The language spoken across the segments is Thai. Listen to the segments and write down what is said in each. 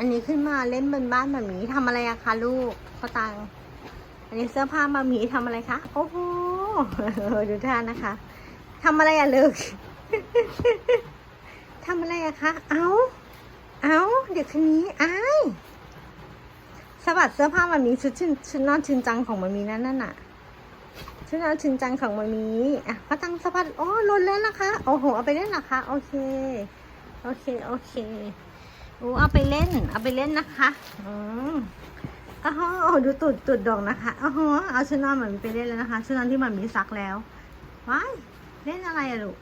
อันนี้ขึ้นมาเล่นบนบ้านแบบนี้ทำอะไรอะคะลูกพ่อตัง อันนี้เสื้อผ้ามามีทำอะไรคะ โอ้โหดูท่านนะคะทำอะไรอะลูกทำอะไรอะคะ เอาเอาเด็กคนนี้อายสะบัดเสื้อผ้ามามีชุดชินชุดนอนชินจังของมามีนั่นน่ะน่ะชุดนอนชินจังของมามีอะพ่อตังสะบัดโอ้หล่นแล้วนะคะ โอ้โหเอาไปเล่นเหรอคะ โอเค โอเค โอเค โอ้เอาไปเล่น เอาไปเล่นนะคะอืมอ้าวดูตูดตูดดอกนะคะอ้าวเอาชุดนอนมันไปเล่นแล้วนะคะชุดนอนที่มันมีซักแล้วว้ายเล่นอะไรอะลูก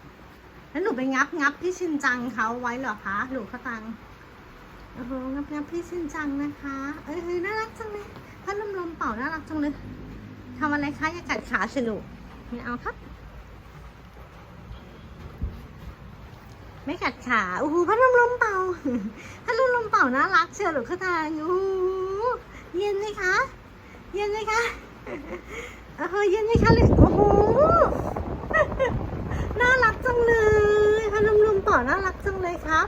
แล้วหนูไปงับงับพี่ชินจังเขาไว้เหรอคะหนูเขาตังโอ้โหงับงับพี่ชินจังนะคะ เอ้ยเฮ้ยน่ารักจังเลยพัดลมลมเป่าน่ารักจังเลยทำอะไรคะอย่ากัดขาสิลูกไม่เอาครับ ไม่กัดขาโอ้โหพัดลมลมเป่าพัดลมลมเป่าน่ารักเชียวหรือเขาทางโอ้เย็นไหมคะ เย็นไหมคะโอ้โหเย็นไหมคะเลยโอ้โหน่ารักจังเลยพัดลมลมเป่าน่ารักจังเลยครับ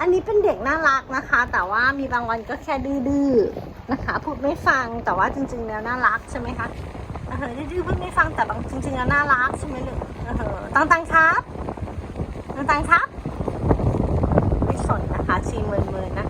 อันนี้เป็นเด็กน่ารักนะคะ แต่ว่ามีบางวันก็แค่ดื้อๆนะคะ พูดไม่ฟังแต่ว่าจริงๆแล้วน่ารักใช่ไหมคะเออดื้อๆพูดไม่ฟังแต่บางจริงๆแล้วน่ารักใช่ไหมลูกเออตังตังครับตังตังครับ มินมินๆนะคะ